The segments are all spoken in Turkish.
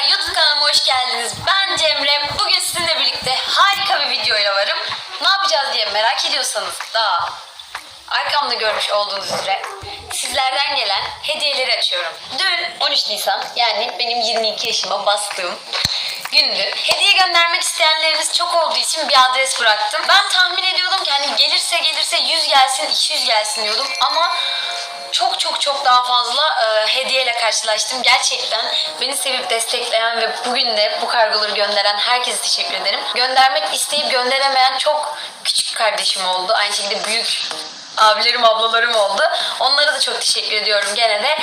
YouTube kanalıma hoş geldiniz. Ben Cemre. Bugün sizinle birlikte harika bir videoyla varım. Ne yapacağız diye merak ediyorsanız da arkamda görmüş olduğunuz üzere sizlerden gelen hediyeleri açıyorum. Dün 13 Nisan yani benim 22 yaşıma bastığım gündü. Hediye göndermek isteyenleriniz çok olduğu için bir adres bıraktım. Ben tahmin ediyordum ki hani gelirse gelirse 100 gelsin 200 gelsin diyordum ama çok çok çok daha fazla e, hediyeyle karşılaştım. Gerçekten beni sevip destekleyen ve bugün de bu kargoları gönderen herkese teşekkür ederim. Göndermek isteyip gönderemeyen çok küçük kardeşim oldu. Aynı şekilde büyük abilerim, ablalarım oldu. Onlara da çok teşekkür ediyorum gene de.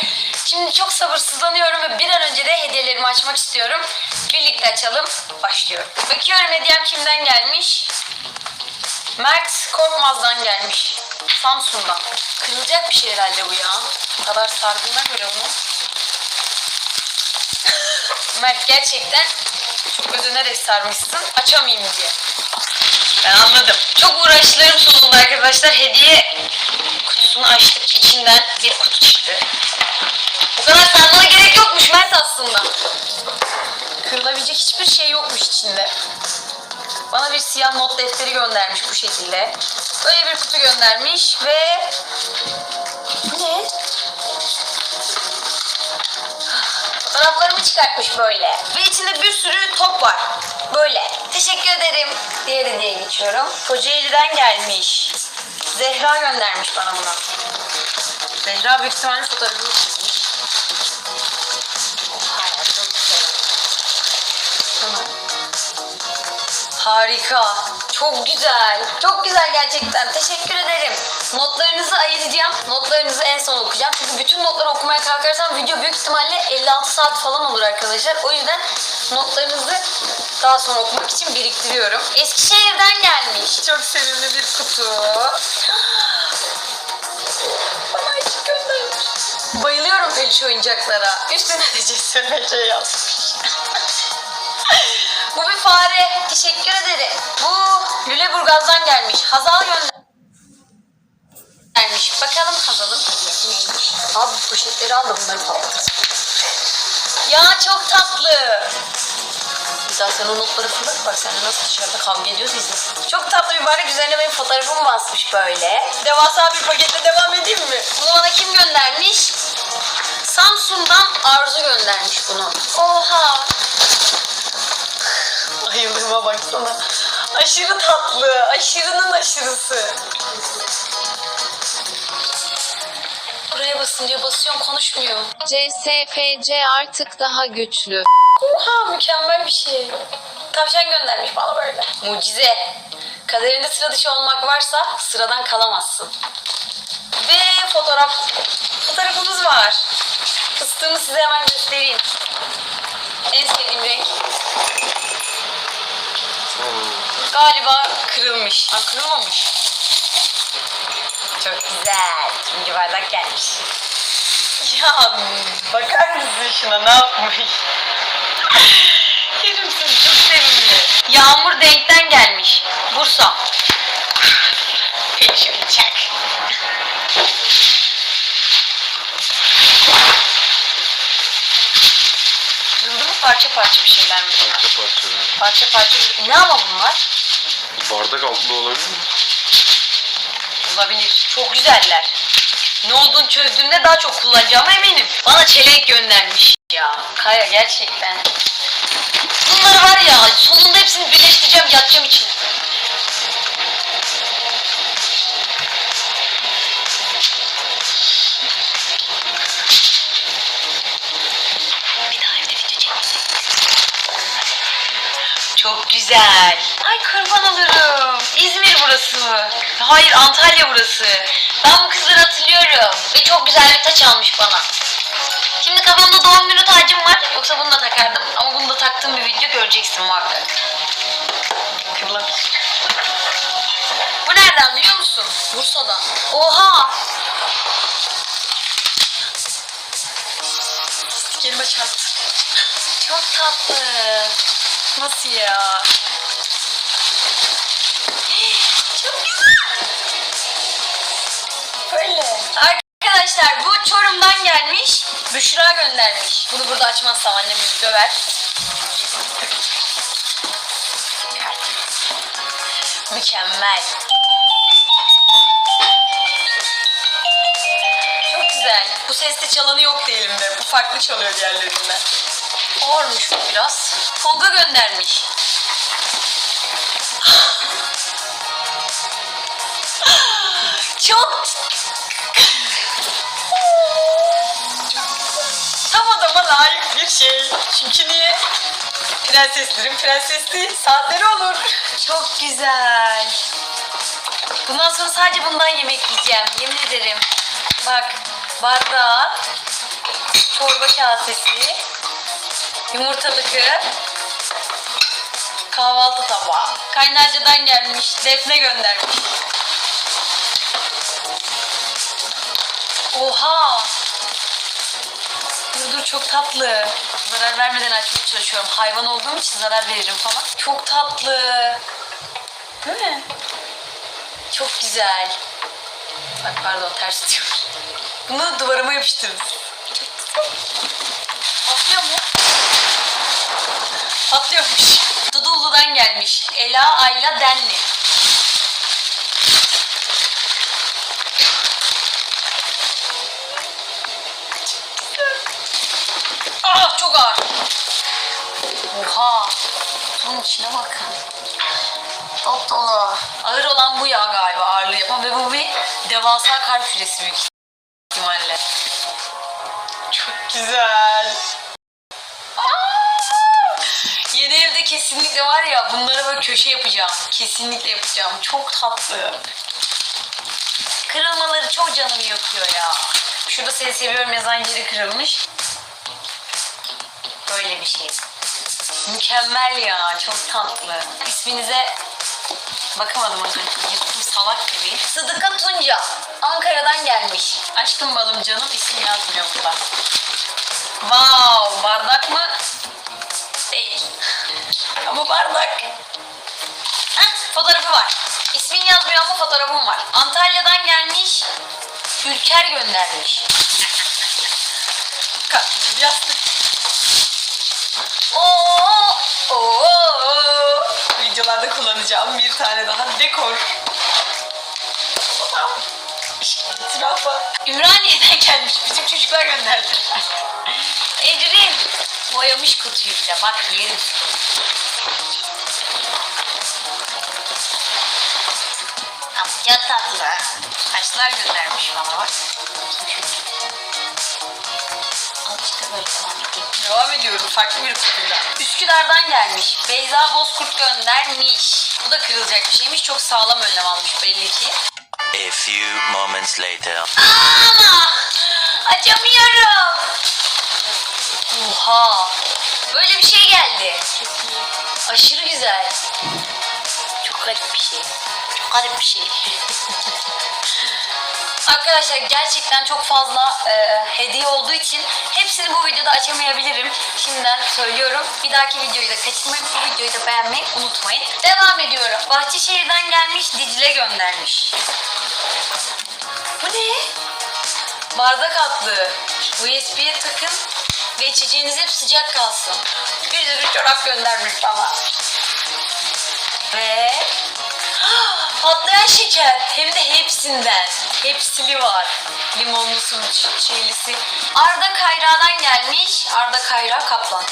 Şimdi çok sabırsızlanıyorum ve bir an önce de hediyelerimi açmak istiyorum. Birlikte açalım. Başlıyorum. Bakıyorum hediyem kimden gelmiş? Mert Korkmaz'dan gelmiş. Samsun'dan. Kırılacak bir şey herhalde bu ya. Bu kadar sardığına göre bunu. Mert gerçekten çok özenerek sarmışsın. Açamayayım diye. Ben anladım. Çok uğraşlarım sonunda arkadaşlar. Hediye kutusunu açtık. İçinden bir kutu çıktı. Bu kadar sarmana gerek yokmuş Mert aslında. Kırılabilecek hiçbir şey yokmuş içinde. Bana bir siyah not defteri göndermiş bu şekilde. Böyle bir kutu göndermiş ve... Bu ne? Fotoğraflarımı çıkartmış böyle. Ve içinde bir sürü top var. Böyle. Teşekkür ederim. Diğer hediyeye geçiyorum. Kocaeli'den gelmiş. Zehra göndermiş bana bunu. Zehra büyük ihtimalle fotoğrafını çizmiş. Harika. Çok güzel. Çok güzel gerçekten. Teşekkür ederim. Notlarınızı ayıracağım. Notlarınızı en son okuyacağım. Çünkü bütün notları okumaya kalkarsam video büyük ihtimalle 56 saat falan olur arkadaşlar. O yüzden notlarınızı daha sonra okumak için biriktiriyorum. Eskişehir'den gelmiş. Çok sevimli bir kutu. Bana açık göndermiş. Bayılıyorum peluş oyuncaklara. Üstüne de CSMC yazmış. Bu bir fare. Teşekkür ederim. Bu Lüleburgaz'dan gelmiş. Hazal göndermiş. Bakalım Hazal'ın neymiş. Abi poşetleri al da bunları patlat. Ya çok tatlı. Güzel sen o notları fırlat bak seninle nasıl dışarıda kavga ediyoruz izle. Çok tatlı bir bardak üzerine benim fotoğrafımı basmış böyle. Devasa bir paketle devam edeyim mi? Bunu bana kim göndermiş? Samsun'dan Arzu göndermiş bunu. Oha. Bayıldığıma baksana. Aşırı tatlı. Aşırının aşırısı. Buraya basın diyor. Basıyorum konuşmuyor. CSFC artık daha güçlü. Oha mükemmel bir şey. Tavşan göndermiş bana böyle. Mucize. Kaderinde sıra dışı olmak varsa sıradan kalamazsın. Ve fotoğraf. Fotoğrafımız var. Fıstığımı size hemen göstereyim. En sevdiğim renk. Galiba kırılmış. Ha, kırılmamış. Çok güzel. İkinci bardak gelmiş. Ya bakar mısın şuna ne yapmış? Yerim seni çok sevimli. Yağmur denkten gelmiş. Bursa. Pelişim çak. Kırıldı mı parça parça bir şeyler mi? Parça parça. Parça parça. Ne ama bunlar? Bardak altlı olabilir mi? Olabilir. Çok güzeller. Ne olduğunu çözdüğümde daha çok kullanacağıma eminim. Bana çelenk göndermiş ya. Kaya gerçekten. Bunları var ya sonunda hepsini birleştireceğim yatacağım çekeceğim. Çok güzel. Ay kurban olurum. İzmir burası mı? Hayır Antalya burası. Ben bu kızları hatırlıyorum. Ve çok güzel bir taç almış bana. Şimdi kafamda doğum günü tacım var. Yoksa bunu da takardım. Ama bunu da taktığım bir video göreceksin muhakkak. Kırılabilir. Bu nereden biliyor musun? Bursa'dan. Oha! Kelime çarptı. Çok tatlı. Nasıl ya? Göndermiş. Bunu burada açmazsam annem döver. Mükemmel. Çok güzel. Bu seste çalanı yok elimde. Bu farklı çalıyor diğerlerinden. Ağırmış bu biraz. Tolga göndermiş. Çok layık bir şey. Çünkü niye? Prenseslerin prensesliği saatleri olur. Çok güzel. Bundan sonra sadece bundan yemek yiyeceğim. Yemin ederim. Bak bardağı, çorba kasesi, yumurtalıkı, kahvaltı tabağı. Kaynarcadan gelmiş. Defne göndermiş. Çok tatlı. Zarar vermeden açmaya çalışıyorum. Hayvan olduğum için zarar veririm falan. Çok tatlı. Değil mi? Çok güzel. Bak pardon ters tutuyorum. Bunu duvarıma yapıştırdım. Çok. Patlıyor mu? Patlıyormuş. Dudullu'dan gelmiş. Ela Ayla Denli. Ağır. Oha. Bunun içine bakın. Top dolu. Ağır olan bu ya galiba ağırlığı yapan ve bu bir devasa kar küresi büyük ihtimalle. Çok güzel. Aa! Yeni evde kesinlikle var ya bunları böyle köşe yapacağım. Kesinlikle yapacağım. Çok tatlı. Kırılmaları çok canımı yakıyor ya. Şurada seni seviyorum yazan yeri kırılmış. Böyle bir şey. Mükemmel ya. Çok tatlı. İsminize bakamadım az önce. Yırttım salak gibi. Sıdıka Tunca. Ankara'dan gelmiş. Aşkım balım canım isim yazmıyor burada. Wow. Bardak mı? Değil. Ama bardak. Heh, fotoğrafı var. İsmin yazmıyor ama fotoğrafım var. Antalya'dan gelmiş. Ülker göndermiş. Kalk, yastık. Videolarda kullanacağım bir tane daha dekor. İtirafa. Ümraniye'den gelmiş. Bizim çocuklar gönderdiler. Ecrin. Boyamış kutuyu bir de. Bak yerim. Ya tatlı. Kaçlar göndermiş bana bak. Azıcık da böyle. Devam ediyorum farklı bir kutuyla. Üsküdar'dan gelmiş. Beyza Bozkurt göndermiş. Bu da kırılacak bir şeymiş. Çok sağlam önlem almış belli ki. A few moments later. Ama açamıyorum. Oha. Böyle bir şey geldi. Aşırı güzel. Çok garip bir şey. Çok garip bir şey. Arkadaşlar gerçekten çok fazla e, hediye olduğu için hepsini bu videoda açamayabilirim. Şimdiden söylüyorum. Bir dahaki videoyu da kaçırmayın. Bu videoyu da beğenmeyi unutmayın. Devam ediyorum. Bahçeşehir'den gelmiş Dicle göndermiş. Bu ne? Bardak atlı. USB'ye takın ve içeceğiniz hep sıcak kalsın. Bir de çorap göndermiş bana. Ve patlayan şeker. Hem de hepsinden. Hepsili var. Limonlusu, şeylisi. Arda Kayra'dan gelmiş. Arda Kayra Kaplan.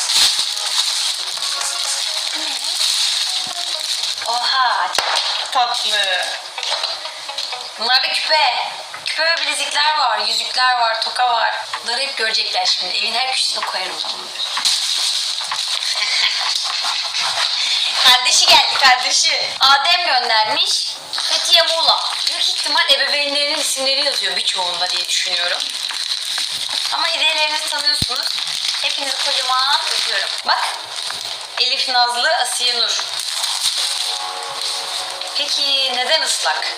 Oha. Tatlı. Bunlarda küpe. Küpe ve bilezikler var, yüzükler var, toka var. Bunları hep görecekler şimdi. Evin her köşesine koyarım bunları. Kardeşi geldi kardeşi. Adem göndermiş. Fethiye Muğla. Büyük ihtimal ebeveynlerinin isimleri yazıyor birçoğunda diye düşünüyorum. Ama hediyelerinizi tanıyorsunuz. Hepinizi kocaman öpüyorum. Bak. Elif Nazlı, Asiye Nur. Peki neden ıslak?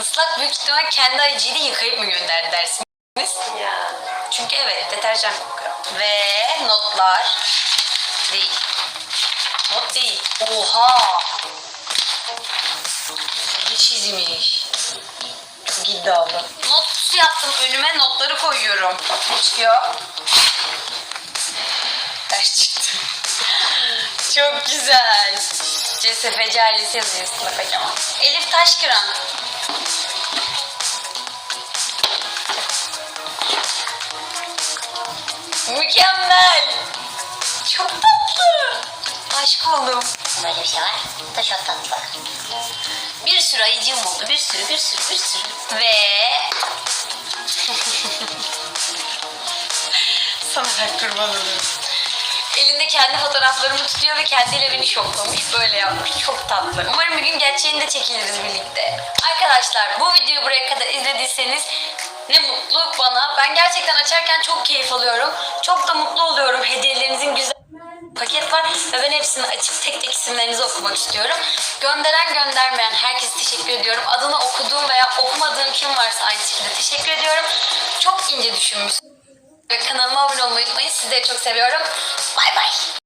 Islak büyük ihtimal kendi ayıcıyla yıkayıp mı gönderdi dersiniz? Ya. Çünkü evet deterjan kokuyor. Ve notlar değil. Not değil. Oha! Ne çizmiş? Çok iddialı. Not yaptım önüme notları koyuyorum. Ne çıkıyor? Ders çıktı. Çok güzel. CSFC ailesi yazıyor üstüne kocaman. Elif Taşkıran. Mükemmel. Çok tatlı. Aşk oldum. Böyle bir şey var. Da çok tatlı. Bir sürü ayıcığım oldu. Bir sürü, bir sürü, bir sürü. Ve... Sana ben kurban olurum. Elinde kendi fotoğraflarımı tutuyor ve kendiyle beni şoklamış. Böyle yapmış. Çok tatlı. Umarım bir gün gerçeğini de çekiliriz birlikte. Arkadaşlar bu videoyu buraya kadar izlediyseniz ne mutlu bana. Ben gerçekten açarken çok keyif alıyorum. Çok da mutlu oluyorum. Hediyelerinizin güzel paket var ve ben hepsini açıp tek tek isimlerinizi okumak istiyorum. Gönderen göndermeyen herkese teşekkür ediyorum. Adını okuduğum veya okumadığım kim varsa aynı şekilde teşekkür ediyorum. Çok ince düşünmüş. Ve kanalıma abone olmayı unutmayın. Sizleri çok seviyorum. Bay bay.